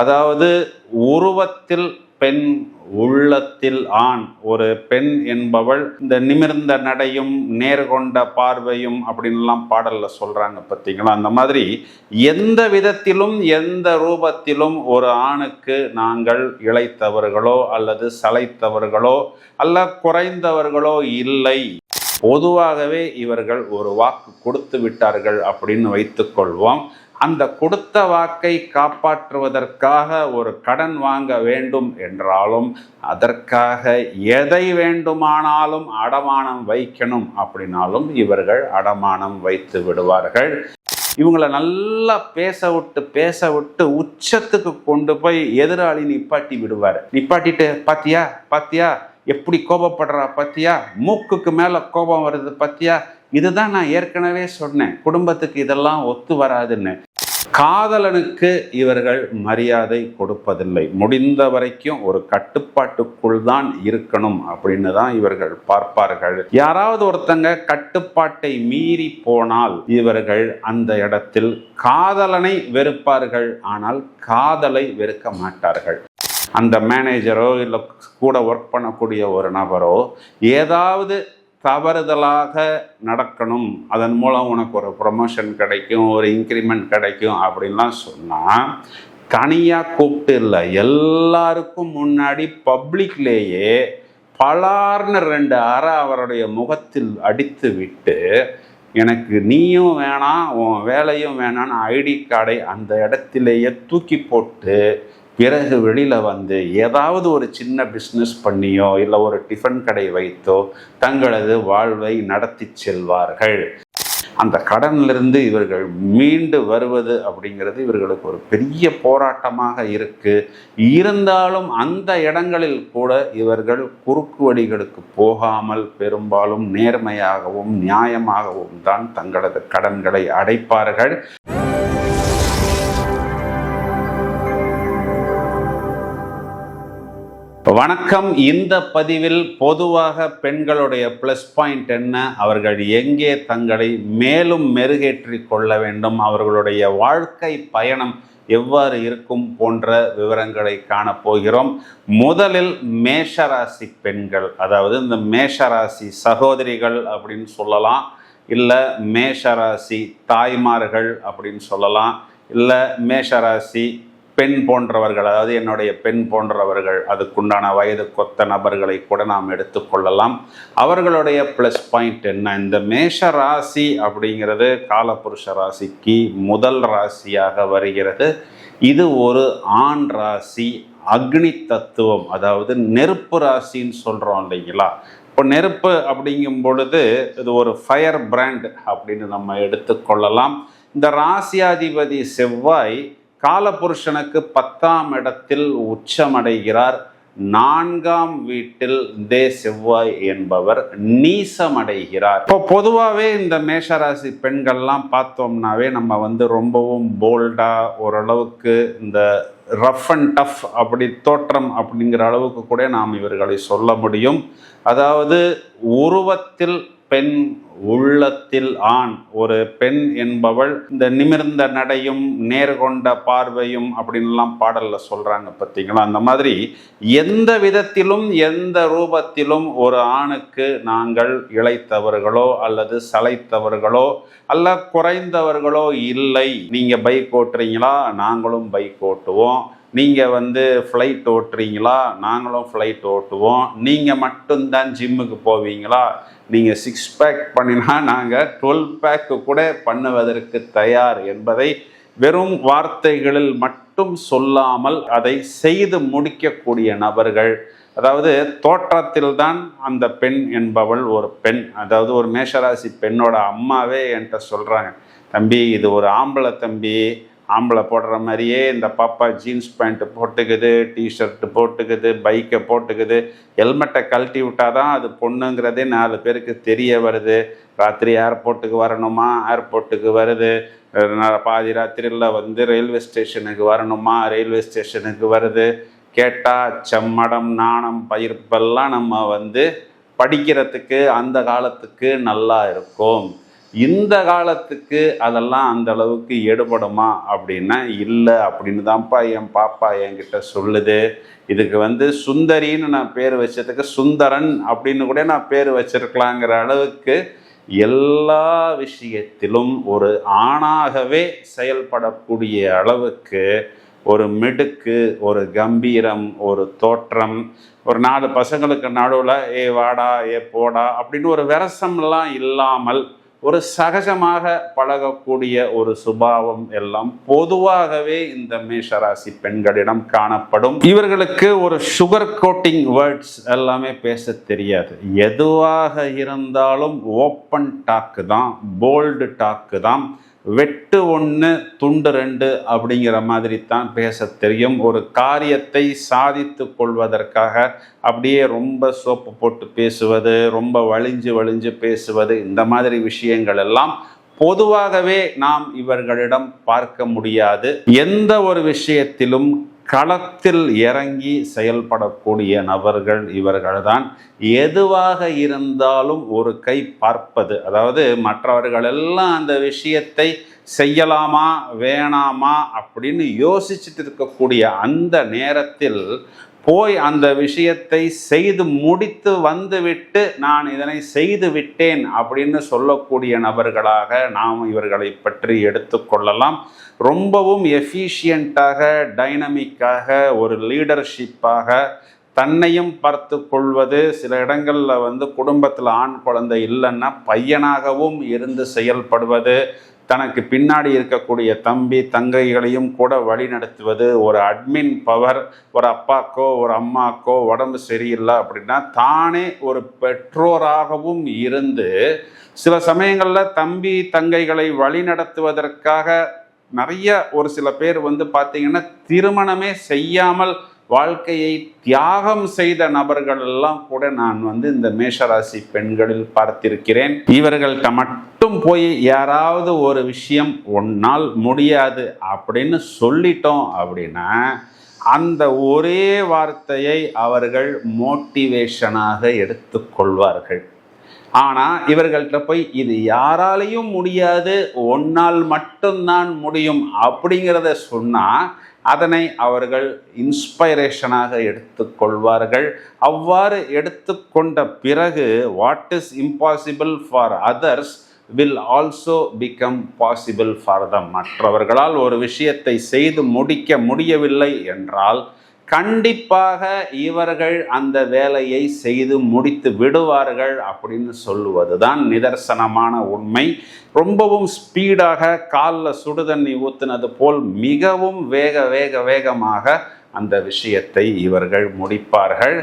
அதாவது உருவத்தில் பெண் உள்ளத்தில் ஆண். ஒரு பெண் என்பவள் இந்த நிமிர்ந்த நடையும் நேர்கொண்ட பார்வையும் அப்படின்லாம் பாடல்ல சொல்றாங்க பார்த்தீங்களா அந்த மாதிரி எந்த விதத்திலும் எந்த ரூபத்திலும் ஒரு ஆணுக்கு நாங்கள் இழைத்தவர்களோ அல்லது சளைத்தவர்களோ அல்ல குறைந்தவர்களோ இல்லை. பொதுவாகவே இவர்கள் ஒரு வாக்கு கொடுத்து விட்டார்கள் அப்படின்னு வைத்துக்கொள்வோம். அந்த கொடுத்த வாக்கை காப்பாற்றுவதற்காக ஒரு கடன் வாங்க வேண்டும் என்றாலும் அதற்காக எதை வேண்டுமானாலும் அடமானம் வைக்கணும் அப்படின்னாலும் இவர்கள் அடமானம் வைத்து விடுவார்கள். இவங்களை நல்லா பேச விட்டு பேச விட்டு உச்சத்துக்கு கொண்டு போய் எதிராளி நிப்பாட்டி விடுவார். நிப்பாட்டிட்டு பாத்தியா பாத்தியா எப்படி கோபப்படுறா பாத்தியா? மூக்குக்கு மேல கோபம் வருது பாத்தியா? இதுதான் நான் ஏற்கனவே சொன்னேன். குடும்பத்துக்கு இதெல்லாம் ஒத்து வராதுன்னு. காதலனுக்கு இவர்கள் மரியாதை கொடுப்பதில்லை. முடிந்த வரைக்கும் ஒரு கட்டுப்பாட்டுக்குள் தான் இருக்கணும் அப்படின்னு தான் இவர்கள் பார்ப்பார்கள். யாராவது ஒருத்தங்க கட்டுப்பாட்டை மீறி போனால் இவர்கள் அந்த இடத்தில் காதலனை வெறுப்பார்கள். ஆனால் காதலை வெறுக்க மாட்டார்கள். அந்த மேனேஜரோ இல்லை கூட ஒர்க் பண்ணக்கூடிய ஒரு நபரோ ஏதாவது தவறுதலாக நடக்கணும். அதன் மூலம் உனக்கு ஒரு ப்ரொமோஷன் கிடைக்கும் ஒரு இன்க்ரிமெண்ட் கிடைக்கும் அப்படின்லாம் சொன்னால் தனியாக கூப்பிட்டு இல்லை. எல்லாருக்கும் முன்னாடி பப்ளிக்லேயே பலார்னு ரெண்டு அறை அவருடைய முகத்தில் அடித்து விட்டு எனக்கு நீயும் வேணாம் உன் வேலையும் வேணான்னு ஐடி கார்டை அந்த இடத்திலேயே தூக்கி போட்டு பிறகு வெளியில் வந்து ஏதாவது ஒரு சின்ன பிஸ்னஸ் பண்ணியோ இல்லை ஒரு டிஃபன் கடை வைத்தோ தங்களது வாழ்வை நடத்தி செல்வார்கள். அந்த கடனிலிருந்து இவர்கள் மீண்டு வருவது அப்படிங்கிறது இவர்களுக்கு ஒரு பெரிய போராட்டமாக இருக்கு. இருந்தாலும் அந்த இடங்களில் கூட இவர்கள் குறுக்கு வழிகளுக்கு போகாமல் பெரும்பாலும் நேர்மையாகவும் நியாயமாகவும் தான் தங்களது கடன்களை அடைப்பார்கள். வணக்கம். இந்த பதிவில் பொதுவாக பெண்களுடைய ப்ளஸ் பாயிண்ட் என்ன? அவர்கள் எங்கே தங்களை மேலும் மெருகேற்றி கொள்ள வேண்டும்? அவர்களுடைய வாழ்க்கை பயணம் எவ்வாறு இருக்கும்? போன்ற விவரங்களை காணப்போகிறோம் முதலில் மேஷராசி பெண்கள் அதாவது இந்த மேஷராசி சகோதரிகள் அப்படின்னு சொல்லலாம் இல்லை மேஷராசி தாய்மார்கள் அப்படின்னு சொல்லலாம் இல்லை மேஷராசி பெண் போன்றவர்கள் அதாவது என்னுடைய பெண் போன்றவர்கள் அதுக்குண்டான வயது கொத்த நபர்களை கூட நாம் எடுத்துக்கொள்ளலாம் அவர்களுடைய ப்ளஸ் பாயிண்ட் என்ன? இந்த மேஷ ராசி அப்படிங்கிறது காலபுருஷ ராசிக்கு முதல் ராசியாக வருகிறது. இது ஒரு ஆண் ராசி அக்னி தத்துவம் அதாவது நெருப்பு ராசின்னு சொல்கிறோம் இல்லைங்களா? இப்போ நெருப்பு அப்படிங்கும் பொழுது இது ஒரு ஃபயர் பிராண்ட் அப்படின்னு நம்ம எடுத்துக்கொள்ளலாம் இந்த ராசியாதிபதி செவ்வாய் காலபுருஷனுக்கு பத்தாம் இடத்தில் உச்சமடைகிறார். நான்காம் வீட்டில் தே செவ்வாய் என்பவர் நீசமடைகிறார். இப்போ பொதுவாகவே இந்த மேஷராசி பெண்கள்லாம் பார்த்தோம்னாவே நம்ம வந்து ரொம்பவும் போல்டாக ஓரளவுக்கு இந்த ரஃப் அண்ட் டஃப் அப்படி தோற்றம் அப்படிங்கிற அளவுக்கு கூட நாம் இவர்களை சொல்ல முடியும். அதாவது உருவத்தில் பெண் உள்ளத்தில் ஆண் ஒரு பெண் என்பவள் இந்த நிமிர்ந்த நடையும் நேர்கொண்ட பார்வையும் அப்படின்லாம் பாடல்ல சொல்றாங்க பார்த்தீங்களா அந்த மாதிரி எந்த விதத்திலும் எந்த ரூபத்திலும் ஒரு ஆணுக்கு நாங்கள் இழைத்தவர்களோ அல்லது சளைத்தவர்களோ அல்ல குறைந்தவர்களோ இல்லை. நீங்க பைக் ஓட்டுறீங்களா? நாங்களும் பைக் ஓட்டுவோம். நீங்கள் வந்து ஃப்ளைட் ஓட்டுறீங்களா? நாங்களும் ஃப்ளைட் ஓட்டுவோம். நீங்கள் மட்டும்தான் ஜிம்முக்கு போவீங்களா? நீங்கள் சிக்ஸ் பேக் பண்ணினா நாங்கள் டுவெல் பேக்கு கூட பண்ணுவதற்கு தயார் என்பதை வெறும் வார்த்தைகளில் மட்டும் சொல்லாமல் அதை செய்து முடிக்கக்கூடிய நபர்கள் அதாவது தோற்றத்தில் தான் அந்த பெண் என்பவள் ஒரு பெண். அதாவது ஒரு மேஷராசி பெண்ணோட அம்மாவே என்கிட்ட சொல்கிறாங்க தம்பி இது ஒரு ஆம்பளை தம்பி ஆம்பளை போடுற மாதிரியே இந்த பாப்பா ஜீன்ஸ் பேண்ட்டு போட்டுக்குது டிஷர்ட்டு போட்டுக்குது பைக்கை போட்டுக்குது. ஹெல்மெட்டை கழட்டி விட்டால் தான் அது பொண்ணுங்கிறதே நாலு பேருக்கு தெரிய வருது. ராத்திரி ஏர்போர்ட்டுக்கு வரணுமா? ஏர்போர்ட்டுக்கு வருது. பாதி ராத்திரியில் வந்து ரயில்வே ஸ்டேஷனுக்கு வரணுமா? ரயில்வே ஸ்டேஷனுக்கு வருது. கேட்டால் செம்மடம் நாணம் பயிர்ப்பெல்லாம் நம்ம வந்து படிக்கிறதுக்கு அந்த காலத்துக்கு நல்லா இருக்கும். இந்த காலத்துக்கு அதெல்லாம் அந்த அளவுக்கு எடுபடுமா அப்படின்னா இல்லை அப்படின்னு தான்ப்பா என் பாப்பா என்கிட்ட சொல்லுது. இதுக்கு வந்து சுந்தரின்னு நான் பேர் வச்சதுக்கு சுந்தரன் அப்படின்னு கூட நான் பேர் வச்சிருக்கலாங்கிற அளவுக்கு எல்லா விஷயத்திலும் ஒரு ஆணாகவே செயல்படக்கூடிய அளவுக்கு ஒரு மிடுக்கு ஒரு கம்பீரம் ஒரு தோற்றம் ஒரு நாலு பசங்களுக்கு நடுவில் ஏ வாடா ஏ போடா அப்படின்னு ஒரு விரசம்லாம் இல்லாமல் ஒரு சகஜமாக பழகக்கூடிய ஒரு சுபாவம் எல்லாம் பொதுவாகவே இந்த மேஷராசி பெண்களிடம் காணப்படும். இவர்களுக்கு ஒரு சுகர் கோட்டிங் வேர்ட்ஸ் எல்லாமே பேச தெரியாது. எதுவாக இருந்தாலும் ஓப்பன் டாக்கு தான் போல்டு டாக்கு தான். வெட்டு ஒன்று துண்டு ரெண்டு அப்படிங்கிற மாதிரி தான் பேச தெரியும். ஒரு காரியத்தை சாதித்து கொள்வதற்காக அப்படியே ரொம்ப சோப்பு போட்டு பேசுவது ரொம்ப வழிஞ்சு வழிஞ்சு பேசுவது இந்த மாதிரி விஷயங்கள் எல்லாம் பொதுவாகவே நாம் இவர்களிடம் பார்க்க முடியாது. எந்த ஒரு விஷயத்திலும் களத்தில் இறங்கி செயல்படக்கூடிய நபர்கள் இவர்கள்தான். எதுவாக இருந்தாலும் ஒரு கை பார்ப்பது அதாவது மற்றவர்கள் எல்லாம் அந்த விஷயத்தை செய்யலாமா வேணாமா அப்படின்னு யோசிச்சுட்டு இருக்கக்கூடிய அந்த நேரத்தில் போய் அந்த விஷயத்தை செய்து முடித்து வந்துவிட்டு நான் இதனை செய்து விட்டேன் அப்படின்னு சொல்லக்கூடிய நபர்களாக நாம் இவர்களை பற்றி எடுத்துக்கொள்ளலாம் ரொம்பவும் எஃபிஷியண்ட்டாக டைனமிக்காக ஒரு லீடர்ஷிப்பாக தன்னையும் பார்த்து கொள்வது சில இடங்களில் வந்து குடும்பத்தில் ஆண் குழந்தை இல்லைன்னா பையனாகவும் இருந்து செயல்படுவது தனக்கு பின்னாடி இருக்கக்கூடிய தம்பி தங்கைகளையும் கூட வழிநடத்துவது ஒரு அட்மின் பவர் ஒரு அப்பாக்கோ ஒரு அம்மாக்கோ உடம்பு சரியில்லை அப்படின்னா தானே ஒரு பெற்றோராகவும் இருந்து சில சமயங்களில் தம்பி தங்கைகளை வழிநடத்துவதற்காக நிறைய ஒரு சில பேர் வந்து பார்த்தீங்கன்னா திருமணமே செய்யாமல் வாழ்க்கையை தியாகம் செய்த நபர்கள் எல்லாம் கூட நான் வந்து இந்த மேஷராசி பெண்களில் பார்த்திருக்கிறேன். இவர்கள்ட்ட மட்டும் போய் யாராவது ஒரு விஷயம் ஒன்னால் முடியாது அப்படின்னு சொல்லிட்டோம் அப்படின்னா அந்த ஒரே வார்த்தையை அவர்கள் மோட்டிவேஷனாக எடுத்துக்கொள்வார்கள் ஆனால் இவர்கள்ட்ட போய் இது யாராலையும் முடியாது ஒன்னால் மட்டும்தான் முடியும் அப்படிங்கிறத சொன்னால் அதனை அவர்கள் இன்ஸ்பைரேஷனாக எடுத்துக்கொள்வார்கள். அவ்வாறு எடுத்துக்கொண்ட பிறகு what is impossible for others will also become possible for them மற்றவர்களால் ஒரு விஷயத்தை செய்து முடிக்க முடியவில்லை என்றால் கண்டிப்பாக இவர்கள் அந்த வேலையை செய்து முடித்து விடுவார்கள் அப்படின்னு சொல்லுவது தான் நிதர்சனமான உண்மை. ரொம்பவும் ஸ்பீடாக காலில் சுடுதண்ணி ஊத்துனது போல் மிகவும் வேக வேக வேகமாக அந்த விஷயத்தை இவர்கள் முடிப்பார்கள்.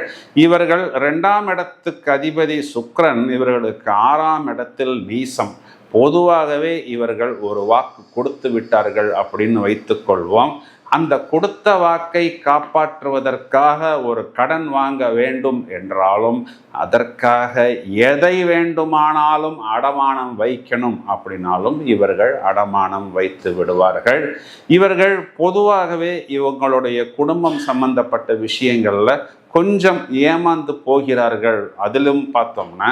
இவர்கள் ரெண்டாம் இடத்துக்கு அதிபதி சுக்ரன் இவர்களுக்கு ஆறாம் இடத்தில் நீசம் பொதுவாகவே இவர்கள் ஒரு வாக்கு கொடுத்து விட்டார்கள் அப்படின்னு வைத்துக்கொள்வோம். அந்த கொடுத்த வாக்கை காப்பாற்றுவதற்காக ஒரு கடன் வாங்க வேண்டும் என்றாலும் அதற்காக எதை வேண்டுமானாலும் அடமானம் வைக்கணும் அப்படின்னாலும் இவர்கள் அடமானம் வைத்து விடுவார்கள். இவர்கள் பொதுவாகவே இவங்களுடைய குடும்பம் சம்பந்தப்பட்ட விஷயங்களில் கொஞ்சம் ஏமாந்து போகிறார்கள். அதிலும் பார்த்தோம்னா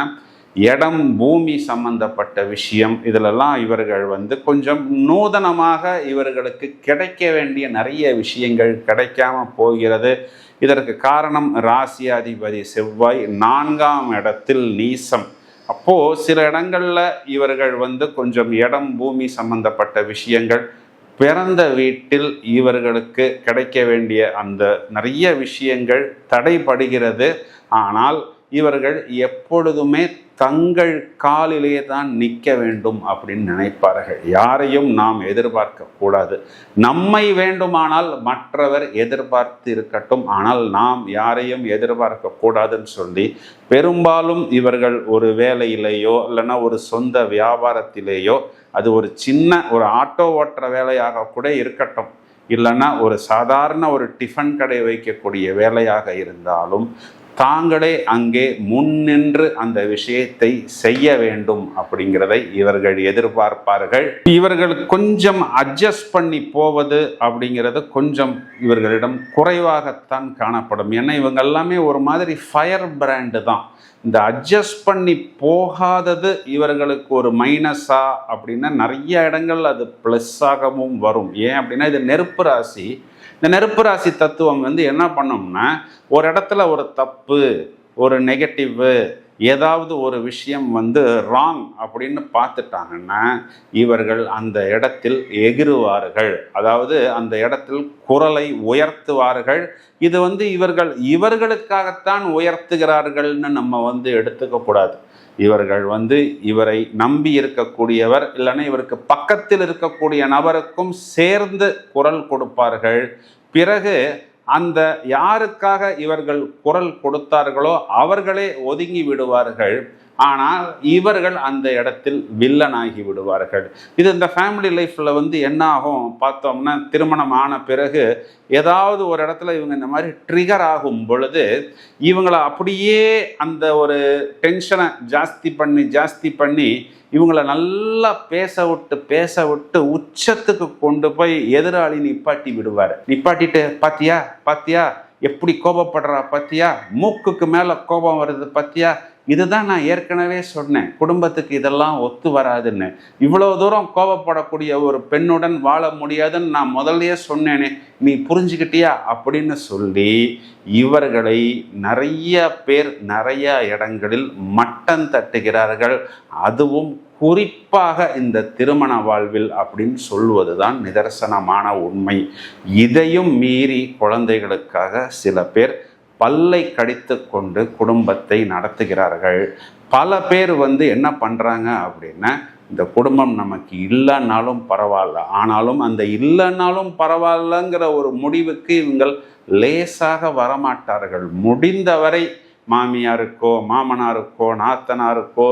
இடம் பூமி சம்பந்தப்பட்ட விஷயம் இதிலெல்லாம் இவர்கள் வந்து கொஞ்சம் நூதனமாக இவர்களுக்கு கிடைக்க வேண்டிய நிறைய விஷயங்கள் கிடைக்காம போகிறது. இதற்கு காரணம் ராசியாதிபதி செவ்வாய் நான்காம் இடத்தில் நீசம். அப்போது சில இடங்களில் இவர்கள் வந்து கொஞ்சம் இடம் பூமி சம்பந்தப்பட்ட விஷயங்கள் பிறந்த வீட்டில் இவர்களுக்கு கிடைக்க வேண்டிய அந்த நிறைய விஷயங்கள் தடைபடுகிறது. ஆனால் இவர்கள் எப்பொழுதுமே தங்கள் காலிலே தான் நிற்க வேண்டும் அப்படின்னு நினைப்பார்கள். யாரையும் நாம் எதிர்பார்க்க கூடாது. நம்மை வேண்டுமானால் மற்றவர் எதிர்பார்த்து இருக்கட்டும். ஆனால் நாம் யாரையும் எதிர்பார்க்க கூடாதுன்னு சொல்லி பெரும்பாலும் இவர்கள் ஒரு வேலையிலேயோ இல்லைன்னா ஒரு சொந்த வியாபாரத்திலேயோ அது ஒரு சின்ன ஒரு ஆட்டோ ஓட்டுற வேலையாக கூட இருக்கட்டும். இல்லைன்னா ஒரு சாதாரண ஒரு டிஃபன் கடை வைக்கக்கூடிய வேலையாக இருந்தாலும் தாங்களே அங்கே முன்னின்று அந்த விஷயத்தை செய்ய வேண்டும் அப்படிங்கிறதை இவர்கள் எதிர்பார்ப்பார்கள். இவர்கள் கொஞ்சம் அட்ஜஸ்ட் பண்ணி போவது அப்படிங்கிறது கொஞ்சம் இவர்களிடம் குறைவாகத்தான் காணப்படும். ஏன்னா இவங்க எல்லாமே ஒரு மாதிரி ஃபயர் பிராண்டு தான். இந்த அட்ஜஸ்ட் பண்ணி போகாதது இவர்களுக்கு ஒரு மைனஸா அப்படின்னா நிறைய இடங்கள் அது ப்ளஸ்ஸாகவும் வரும். ஏன் அப்படின்னா இது நெருப்பு ராசி இந்த நெருப்பு ராசி தத்துவம் வந்து என்ன பண்ணோம்னா ஒரு இடத்துல ஒரு தப்பு ஒரு நெகட்டிவு ஏதாவது ஒரு விஷயம் வந்து ராங் அப்படின்னு பார்த்துட்டாங்கன்னா இவர்கள் அந்த இடத்தில் எகிருவார்கள் அதாவது அந்த இடத்தில் குரலை உயர்த்துவார்கள். இது வந்து இவர்கள் இவர்களுக்காகத்தான் உயர்த்துகிறார்கள்னு நம்ம வந்து எடுத்துக்க கூடாது. இவர்கள் வந்து இவரை நம்பி இருக்கக்கூடியவர் இல்லைன்னா இவருக்கு பக்கத்தில் இருக்கக்கூடிய நபருக்கும் சேர்ந்து குரல் கொடுப்பார்கள். பிறகு அந்த யாருக்காக இவர்கள் குரல் கொடுத்தார்களோ அவர்களே ஒதுங்கி விடுவார்கள். ஆனால் இவர்கள் அந்த இடத்தில் வில்லன் ஆகி விடுவார்கள். இது இந்த ஃபேமிலி லைஃப்பில் வந்து என்ன ஆகும் பார்த்தோம்னா திருமணம் ஆன பிறகு ஏதாவது ஒரு இடத்துல இவங்க இந்த மாதிரி ட்ரிகர் ஆகும் பொழுது இவங்களை அப்படியே அந்த ஒரு டென்ஷனை ஜாஸ்தி பண்ணி ஜாஸ்தி பண்ணி இவங்களை நல்லா பேச விட்டு பேச விட்டு உச்சத்துக்கு கொண்டு போய் எதிராளி நிப்பாட்டி விடுவார். நிப்பாட்டிட்டு பாத்தியா? பாத்தியா? எப்படி கோபப்படுறா? பாத்தியா? மூக்குக்கு மேலே கோபம் வருது பாத்தியா? இதுதான் நான் ஏற்கனவே சொன்னேன். குடும்பத்துக்கு இதெல்லாம் ஒத்து வராதுன்னு. இவ்வளோ தூரம் கோபப்படக்கூடிய ஒரு பெண்ணுடன் வாழ முடியாதுன்னு நான் முதல்லயே சொன்னேனே. நீ புரிஞ்சுக்கிட்டியா? அப்படின்னு சொல்லி இவர்களை நிறைய பேர் நிறைய இடங்களில் மட்டம் தட்டுகிறார்கள். அதுவும் குறிப்பாக இந்த திருமண வாழ்வில் அப்படின்னு சொல்வது தான் நிதர்சனமான உண்மை. இதையும் மீறி குழந்தைகளுக்காக சில பேர் பல்லை கடித்து கொண்டு குடும்பத்தை நடத்துகிறார்கள். பல பேர் வந்து என்ன பண்ணுறாங்க அப்படின்னா இந்த குடும்பம் நமக்கு இல்லைன்னாலும் பரவாயில்ல. ஆனாலும் அந்த இல்லைன்னாலும் பரவாயில்லங்கிற ஒரு முடிவுக்கு இவங்கள் லேசாக வரமாட்டார்கள். முடிந்தவரை மாமியாருக்கோ மாமனாருக்கோ நாத்தனாருக்கோ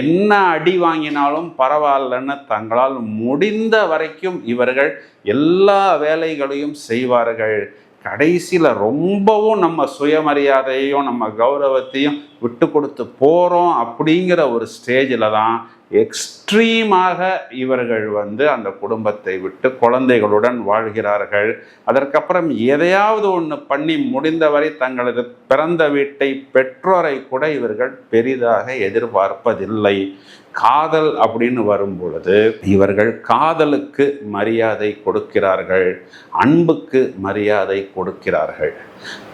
என்ன அடி வாங்கினாலும் பரவாயில்லன்னு தங்களால் முடிந்த வரைக்கும் இவர்கள் எல்லா வேலைகளையும் செய்வார்கள். கடைசியில் ரொம்பவும் நம்ம சுயமரியாதையையும் நம்ம கௌரவத்தையும் விட்டு கொடுத்து போகிறோம் அப்படிங்கிற ஒரு ஸ்டேஜில் தான் எக்ஸ்ட்ரீமாக இவர்கள் வந்து அந்த குடும்பத்தை விட்டு குழந்தைகளுடன் வாழ்கிறார்கள். அதற்கப்புறம் எதையாவது ஒன்று பண்ணி முடிந்தவரை தங்களது பிறந்த வீட்டை பெற்றோரை கூட இவர்கள் பெரிதாக எதிர்பார்ப்பதில்லை. காதல் அப்படின்னு வரும் பொழுது இவர்கள் காதலுக்கு மரியாதை கொடுக்கிறார்கள் அன்புக்கு மரியாதை கொடுக்கிறார்கள்.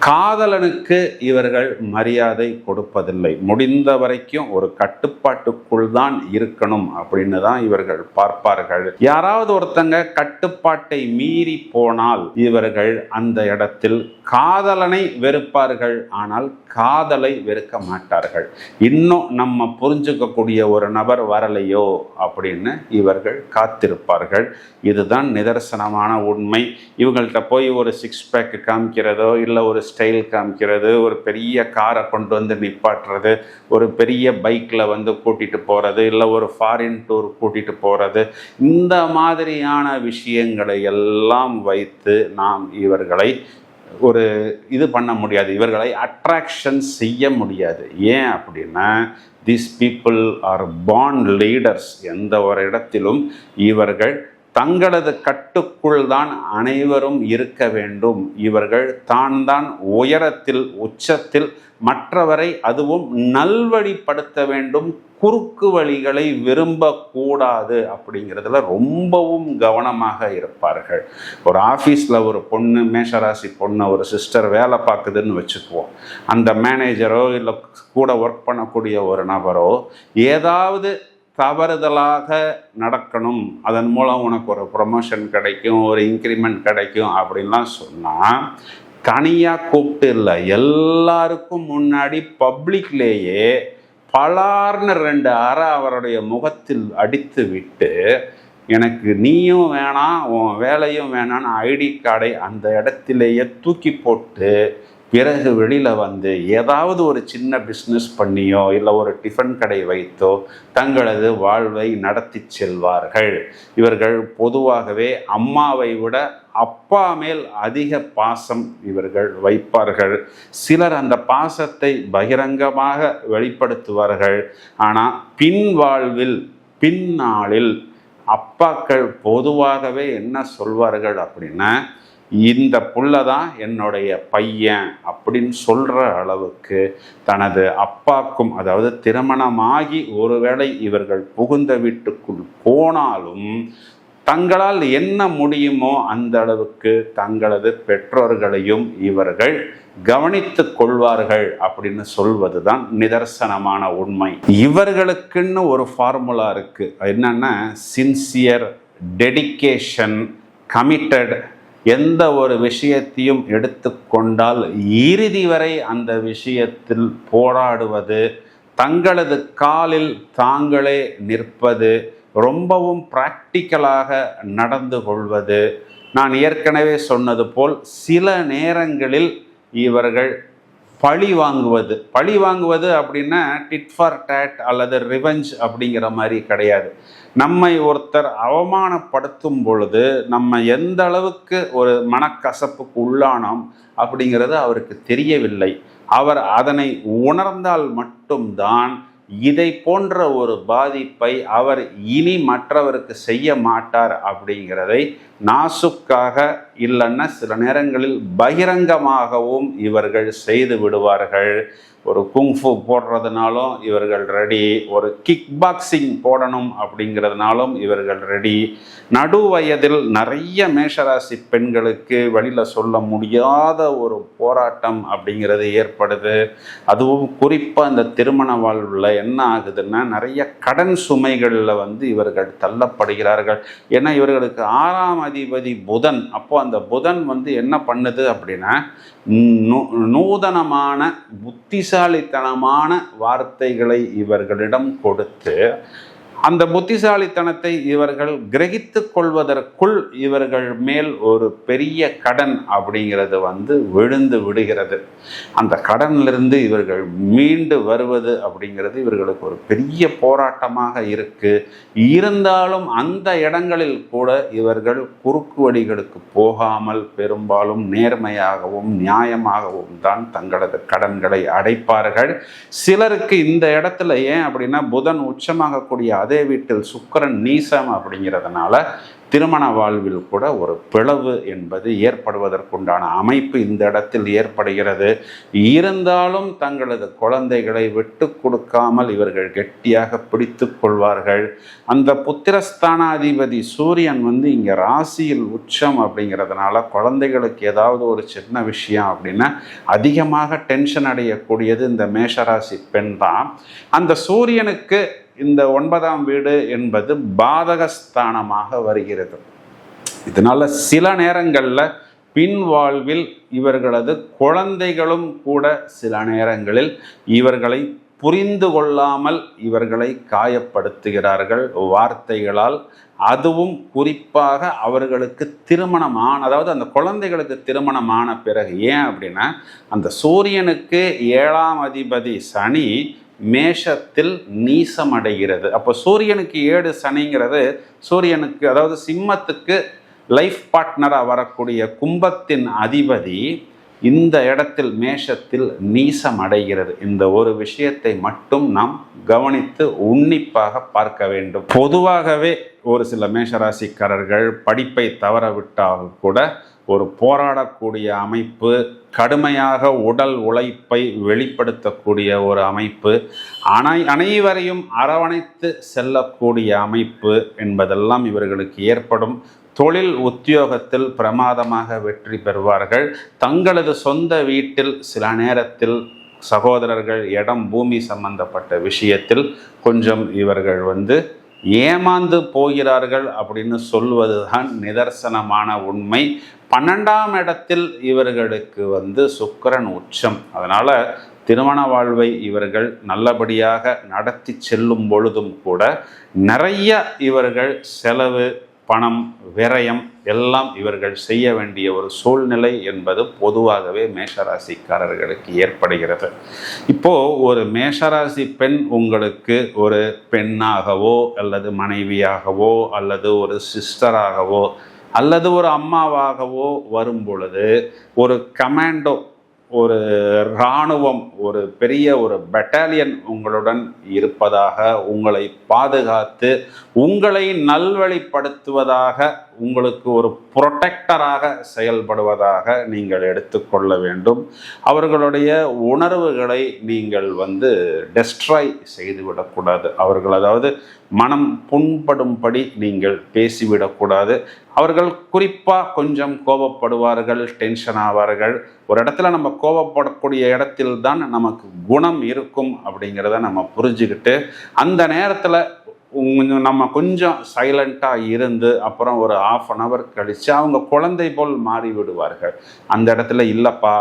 காதலனுக்கு இவர்கள் மரியாதை கொடுப்பதில்லை. முடிந்த வரைக்கும் ஒரு கட்டுப்பாட்டுக்குள் தான் இருக்கணும் அப்படின்னு தான் இவர்கள் பார்ப்பார்கள். யாராவது ஒருத்தங்க கட்டுப்பாட்டை மீறி போனால் இவர்கள் அந்த இடத்தில் காதலனை வெறுப்பார்கள். ஆனால் காதலை வெறுக்க மாட்டார்கள். இன்னும் நம்ம புரிஞ்சுக்கக்கூடிய ஒரு நபர் வரலையோ அப்படின்னு இவர்கள் காத்திருப்பார்கள். இதுதான் நிதர்சனமான உண்மை. இவங்கள்ட்ட போய் ஒரு சிக்ஸ் பேக் காமிக்கிறதோ இல்லை ஒரு ஸ்டைல் காமிக்கிறது ஒரு பெரிய காரை கொண்டு வந்து நிப்பாட்டுறது ஒரு பெரிய பைக்கில் வந்து கூட்டிகிட்டு போகிறது இல்லை ஒரு ஃபாரின் டூர் கூட்டிகிட்டு போகிறது இந்த மாதிரியான விஷயங்களை எல்லாம் வைத்து நாம் இவர்களை ஒரு இது பண்ண முடியாது. இவர்களை அட்ராக்ஷன் செய்ய முடியாது. ஏன் அப்படின்னா this people are born leaders எந்த ஒரு இடத்திலும் இவர்கள் தங்களது கட்டுக்குள் தான் அனைவரும் இருக்க வேண்டும். இவர்கள் தான் தான் உயரத்தில் உச்சத்தில் மற்றவரை அதுவும் நல்வழிப்படுத்த வேண்டும். குறுக்கு வழிகளை விரும்பக்கூடாது அப்படிங்கிறதுல ரொம்பவும் கவனமாக இருப்பார்கள். ஒரு ஆஃபீஸில் ஒரு பொண்ணு மேஷராசி பொண்ணு ஒரு சிஸ்டர் வேலை பார்க்குதுன்னு வச்சுக்குவோம். அந்த மேனேஜரோ இல்லை கூட ஒர்க் பண்ணக்கூடிய ஒரு நபரோ ஏதாவது தவறுதலாக நடக்கணும். அதன் மூலம் உனக்கு ஒரு ப்ரொமோஷன் கிடைக்கும் ஒரு இன்க்ரிமெண்ட் கிடைக்கும் அப்படின்லாம் சொன்னால் தனியாக கூப்பிட்டு இல்லை. எல்லாருக்கும் முன்னாடி பப்ளிக்லேயே பலார்னு ரெண்டு அறை அவருடைய முகத்தில் அடித்து விட்டு எனக்கு நீயும் வேணாம் உன் வேலையும் வேணான்னு ஐடி கார்டை அந்த இடத்திலேயே தூக்கி போட்டு பிறகு வெளியில் வந்து ஏதாவது ஒரு சின்ன பிஸ்னஸ் பண்ணியோ இல்லை ஒரு டிஃபன் கடை வைத்தோ தங்களது வாழ்வை நடத்தி செல்வார்கள். இவர்கள் பொதுவாகவே அம்மாவை விட அப்பா மேல் அதிக பாசம் இவர்கள் வைப்பார்கள். சிலர் அந்த பாசத்தை பகிரங்கமாக வெளிப்படுத்துவார்கள். ஆனால் பின் வாழ்வில் பின்னாளில் அப்பாக்கள் பொதுவாகவே என்ன சொல்வார்கள் அப்படின்னா இந்த புள்ள தான் என்னுடைய பையன் அப்படின்னு சொல்கிற அளவுக்கு தனது அப்பாக்கும் அதாவது திருமணமாகி ஒருவேளை இவர்கள் புகுந்த வீட்டுக்குள் போனாலும் தங்களால் என்ன முடியுமோ அந்த அளவுக்கு தங்களது பெற்றோர்களையும் இவர்கள் கவனித்து கொள்வார்கள் அப்படின்னு சொல்வது தான் நிதர்சனமான உண்மை. இவர்களுக்குன்னு ஒரு ஃபார்முலா இருக்கு. என்னன்னா சின்சியர் டெடிகேஷன் கமிட்டட் எந்த ஒரு விஷயத்தையும் எடுத்துக்கொண்டால் இறுதி வரை அந்த விஷயத்தில் போராடுவது தங்களது காலில் தாங்களே நிற்பது ரொம்பவும் ப்ராக்டிக்கலாக நடந்து கொள்வது. நான் ஏற்கனவே சொன்னது போல் சில நேரங்களில் இவர்கள் பழி வாங்குவது. பழி வாங்குவது அப்படின்னா டிட் ஃபார் டேட் அல்லது ரிவெஞ்ச் அப்படிங்கிற மாதிரி கிடையாது. நம்மை ஒருத்தர் அவமானப்படுத்தும் பொழுது நம்ம எந்த அளவுக்கு ஒரு மனக்கசப்புக்கு உள்ளானோம் அப்படிங்கிறது அவருக்கு தெரியவில்லை. அவர் அதனை உணர்ந்தால் மட்டும்தான் இதை போன்ற ஒரு பாதிப்பை அவர் இனி மற்றவருக்கு செய்ய மாட்டார் அப்படிங்கிறதை நாசுக்காக இல்லைன்னா சில நேரங்களில் பகிரங்கமாகவும் இவர்கள் செய்து விடுவார்கள். ஒரு குங்ஃபு போடுறதுனாலும் இவர்கள் ரெடி ஒரு கிக் பாக்ஸிங் போடணும் அப்படிங்கிறதுனாலும் இவர்கள் ரெடி நடு வயதில் நிறைய மேஷராசி பெண்களுக்கு வெளியில் சொல்ல முடியாத ஒரு போராட்டம் அப்படிங்கிறது ஏற்படுது. அதுவும் குறிப்பாக இந்த திருமண வாழ்வில் என்ன ஆகுதுன்னா நிறைய கடன் சுமைகளில் வந்து இவர்கள் தள்ளப்படுகிறார்கள். ஏன்னா இவர்களுக்கு ஆறாம் அதிபதி புதன். அப்போ அந்த புதன் வந்து என்ன பண்ணுது அப்படின்னா நூ நூதனமான புத்திசாலித்தனமான வார்த்தைகளை இவர்களிடம் கொடுத்து அந்த புத்திசாலித்தனத்தை இவர்கள் கிரகித்து கொள்வதற்குள் இவர்கள் மேல் ஒரு பெரிய கடன் அப்படிங்கிறது வந்து விழுந்து விடுகிறது. அந்த கடனிலிருந்து இவர்கள் மீண்டு வருவது அப்படிங்கிறது இவர்களுக்கு ஒரு பெரிய போராட்டமாக இருக்கு. இருந்தாலும் அந்த இடங்களில் கூட இவர்கள் குறுக்கு வழிகளுக்கு போகாமல் பெரும்பாலும் நேர்மையாகவும் நியாயமாகவும் தான் தங்களது கடன்களை அடைப்பார்கள். சிலருக்கு இந்த இடத்துல ஏன் அப்படின்னா புதன் உச்சமாகக்கூடிய அது அதே வீட்டில் சுக்கரன் நீசம் அப்படிங்கிறதுனால திருமண வாழ்வில் கூட ஒரு பிளவு என்பது ஏற்படுவதற்குண்டான அமைப்பு இந்த இடத்தில் ஏற்படுகிறது. இருந்தாலும் தங்களது குழந்தைகளை விட்டு கொடுக்காமல் இவர்கள் கெட்டியாக பிடித்து கொள்வார்கள். அந்த புத்திரஸ்தானாதிபதி சூரியன் வந்து இங்கே ராசியில் உச்சம் அப்படிங்கிறதுனால குழந்தைகளுக்கு ஏதாவது ஒரு சின்ன விஷயம் அப்படின்னா அதிகமாக டென்ஷன் அடையக்கூடியது இந்த மேஷராசி பெண் தான். அந்த சூரியனுக்கு இந்த ஒன்பதாம் வீடு என்பது பாதகஸ்தானமாக வருகிறது. இதனால சில நேரங்களில் பின் வாழ்வில் இவர்களது குழந்தைகளும் கூட சில நேரங்களில் இவர்களை புரிந்து கொள்ளாமல் இவர்களை காயப்படுத்துகிறார்கள் வார்த்தைகளால். அதுவும் குறிப்பாக அவர்களுக்கு திருமணமான அதாவது அந்த குழந்தைகளுக்கு திருமணமான பிறகு ஏன் அப்படின்னா அந்த சூரியனுக்கு ஏழாம் அதிபதி சனி மேஷத்தில் நீசமடைகிறது. அப்போ சூரியனுக்கு ஏழு சனிங்கிறது சூரியனுக்கு அதாவது சிம்மத்துக்கு லைஃப் பார்ட்னராக வரக்கூடிய கும்பத்தின் அதிபதி இந்த இடத்தில் மேஷத்தில் நீசம் அடைகிறது இந்த ஒரு விஷயத்தை மட்டும் நாம் கவனித்து உன்னிப்பாக பார்க்க வேண்டும். பொதுவாகவே ஒரு சில மேஷராசிக்காரர்கள் படிப்பை தவறவிட்டால் கூட ஒரு போராடக்கூடிய அமைப்பு கடுமையாக உடல் உழைப்பை வெளிப்படுத்தக்கூடிய ஒரு அமைப்பு அனை அனைவரையும் அரவணைத்து செல்லக்கூடிய அமைப்பு என்பதெல்லாம் இவர்களுக்கு ஏற்படும். தொழில் உத்தியோகத்தில் பிரமாதமாக வெற்றி பெறுவார்கள். தங்களது சொந்த வீட்டில் சில நேரத்தில் சகோதரர்கள் இடம் பூமி சம்பந்தப்பட்ட விஷயத்தில் கொஞ்சம் இவர்கள் வந்து ஏமாந்து போகிறார்கள் அப்படின்னு சொல்வது தான் நிதர்சனமான உண்மை. பன்னெண்டாம் இடத்தில் இவர்களுக்கு வந்து சுக்கரன் உச்சம். அதனால் திருமண வாழ்வை இவர்கள் நல்லபடியாக நடத்தி செல்லும் பொழுதும் கூட நிறைய இவர்கள் செலவு பணம் விரயம் எல்லாம் இவர்கள் செய்ய வேண்டிய ஒரு சூழ்நிலை என்பது பொதுவாகவே மேஷராசிக்காரர்களுக்கு ஏற்படுகிறது. இப்போ ஒரு மேஷராசி பெண் உங்களுக்கு ஒரு பெண்ணாகவோ அல்லது மனைவியாகவோ அல்லது ஒரு சிஸ்டராகவோ அல்லது ஒரு அம்மாவாகவோ வரும் பொழுது ஒரு கமாண்டோ ஒரு இராணுவம் ஒரு பெரிய ஒரு பெட்டாலியன் உங்களுடன் இருப்பதாக உங்களை பாதுகாத்து உங்களை நல்வழிப்படுத்துவதாக உங்களுக்கு ஒரு புரொட்டக்டராக செயல்படுவதாக நீங்கள் எடுத்துக்கொள்ள வேண்டும். அவர்களுடைய உணர்வுகளை நீங்கள் வந்து டெஸ்ட்ராய் செய்துவிடக்கூடாது. அவர்கள் அதாவது மனம் புண்படும்படி நீங்கள் பேசிவிடக்கூடாது. அவர்கள் குறிப்பாக கொஞ்சம் கோபப்படுவார்கள் டென்ஷன் ஆவார்கள். ஒரு இடத்துல நம்ம கோபப்படக்கூடிய இடத்தில் தான் நமக்கு குணம் இருக்கும் அப்படிங்கிறத நம்ம புரிஞ்சுக்கிட்டு அந்த நேரத்தில் கொஞ்சம் நம்ம கொஞ்சம் சைலண்ட்டாக இருந்து அப்புறம் ஒரு ஆஃப் அன் ஹவர் கழித்து அவங்க குழந்தை போல் மாறி விடுவார்கள். அந்த இடத்துல இல்லைப்பா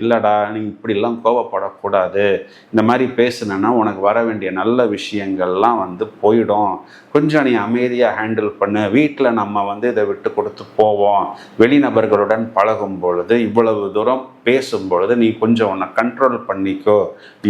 இல்லைடா நீ இப்படிலாம் கோவப்படக்கூடாது. இந்த மாதிரி பேசுனேன்னா உனக்கு வர வேண்டிய நல்ல விஷயங்கள்லாம் வந்து போயிடும். கொஞ்சம் நீ அமைதியாக ஹேண்டில் பண்ணு. வீட்டில் நம்ம வந்து இதை விட்டு கொடுத்து போவோம். வெளிநபர்களுடன் பழகும் பொழுது இவ்வளவு தூரம் பேசும் பொழுது நீ கொஞ்சம் உன்னை கண்ட்ரோல் பண்ணிக்கோ.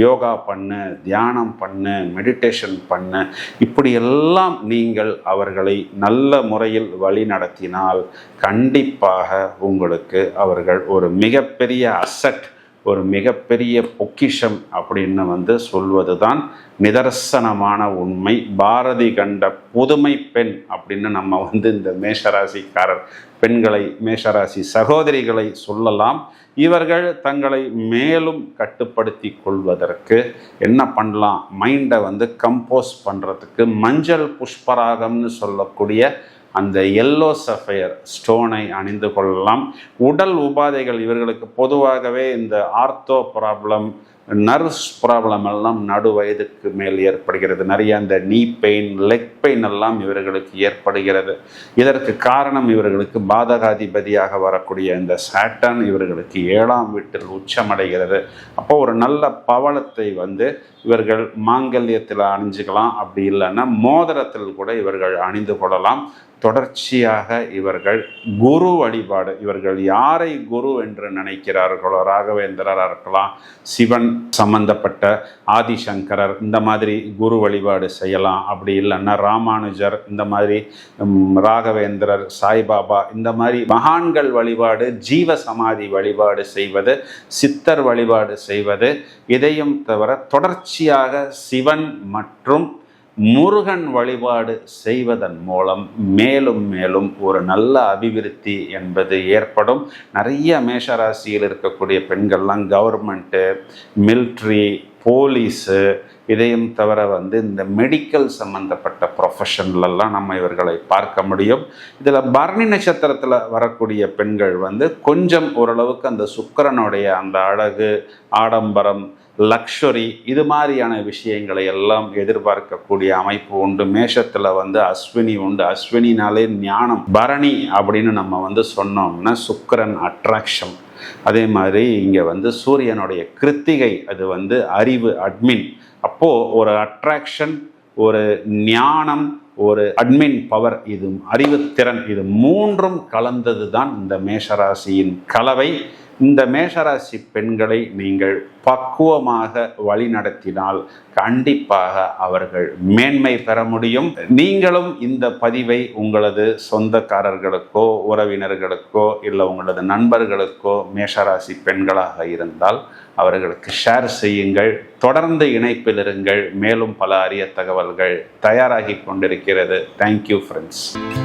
யோகா பண்ணு தியானம் பண்ணு மெடிடேஷன் பண்ணு. இப்படியெல்லாம் நீங்கள் அவர்களை நல்ல முறையில் வழி நடத்தினால் கண்டிப்பாக உங்களுக்கு அவர்கள் ஒரு மிகப்பெரிய அசட் ஒரு மிகப்பெரிய பொக்கிஷம் அப்படின்னு வந்து சொல்வது தான் நிதர்சனமான உண்மை. பாரதி கண்ட புதுமை பெண் அப்படின்னு நம்ம வந்து இந்த மேஷராசிக்காரர் பெண்களை மேஷராசி சகோதரிகளை சொல்லலாம். இவர்கள் தங்களை மேலும் கட்டுப்படுத்தி கொள்வதற்கு என்ன பண்ணலாம்? மைண்டை வந்து கம்போஸ் பண்ணுறதுக்கு மஞ்சள் புஷ்பராகம்னு சொல்லக்கூடிய அந்த எல்லோ சஃபயர் ஸ்டோனை அணிந்து கொள்ளலாம். உடல் உபாதைகள் இவர்களுக்கு பொதுவாகவே இந்த ஆர்த்தோ ப்ராப்ளம் நர்வ்ஸ் ப்ராப்ளம் எல்லாம் நடு வயதுக்கு மேல் ஏற்படுகிறது. நிறைய அந்த நீ பெயின் லெக் பெயின் எல்லாம் இவர்களுக்கு ஏற்படுகிறது. இதற்கு காரணம் இவர்களுக்கு பாதகாதிபதியாக வரக்கூடிய இந்த சாட்டன் இவர்களுக்கு ஏழாம் வீட்டில் உச்சமடைகிறது. அப்போ ஒரு நல்ல பவளத்தை வந்து இவர்கள் மாங்கல்யத்தில் அணிஞ்சுக்கலாம் அப்படி இல்லைன்னா மோதிரத்தில் கூட இவர்கள் அணிந்து கொள்ளலாம். தொடர்ச்சியாக இவர்கள் குரு வழிபாடு இவர்கள் யாரை குரு என்று நினைக்கிறார்களோ ராகவேந்திரராக இருக்கலாம் சிவன் சம்பந்தப்பட்ட ஆதிசங்கரர் இந்த மாதிரி குரு வழிபாடு செய்யலாம். அப்படி இல்லைன்னா ராமானுஜர் இந்த மாதிரி ராகவேந்திரர் சாய்பாபா இந்த மாதிரி மகான்கள் வழிபாடு ஜீவ சமாதி வழிபாடு செய்வது சித்தர் வழிபாடு செய்வது இதையும் தவிர தொடர்ச்சி தொடர்ச்சியாக சிவன் மற்றும் முருகன் வழிபாடு செய்வதன் மூலம் மேலும் மேலும் ஒரு நல்ல அபிவிருத்தி என்பது ஏற்படும். நிறைய மேஷராசியில் இருக்கக்கூடிய பெண்கள்லாம் கவர்மெண்ட்டு மில்ட்ரி போலீஸு இதையும் தவிர வந்து இந்த மெடிக்கல் சம்மந்தப்பட்ட ப்ரொஃபஷன்லலாம் நம்ம இவர்களை பார்க்க முடியும். இதில் பரணி நட்சத்திரத்தில் வரக்கூடிய பெண்கள் வந்து கொஞ்சம் ஓரளவுக்கு அந்த சுக்கரனுடைய அந்த அழகு ஆடம்பரம் லக்ஷரி இது மாதிரியான விஷயங்களை எல்லாம் எதிர்பார்க்கக்கூடிய அமைப்பு உண்டு. மேஷத்தில் வந்து அஸ்வினி உண்டு. அஸ்வினினாலே ஞானம் பரணி அப்படின்னு நம்ம வந்து சொன்னோம்னா சுக்கரன் அட்ராக்ஷன் அதே மாதிரி இங்கே வந்து சூரியனுடைய கிருத்திகை அது வந்து அறிவு அட்மின் அப்போது ஒரு அட்ராக்ஷன் ஒரு ஞானம் ஒரு அட்மின் பவர் இது அறிவுத்திறன் இது மூன்றும் கலந்தது தான் இந்த மேஷராசியின் கலவை. இந்த மேஷராசி பெண்களை நீங்கள் பக்குவமாக வழிநடத்தினால் கண்டிப்பாக அவர்கள் மேன்மை பெற முடியும். நீங்களும் இந்த பதிவை உங்களது சொந்தக்காரர்களுக்கோ உறவினர்களுக்கோ இல்லை உங்களது நண்பர்களுக்கோ மேஷராசி பெண்களாக இருந்தால் அவர்களுக்கு ஷேர் செய்யுங்கள். தொடர்ந்து இணைப்பில் இருங்கள். மேலும் பல அரிய தகவல்கள் தயாராகி கொண்டிருக்கிறது. Thank you friends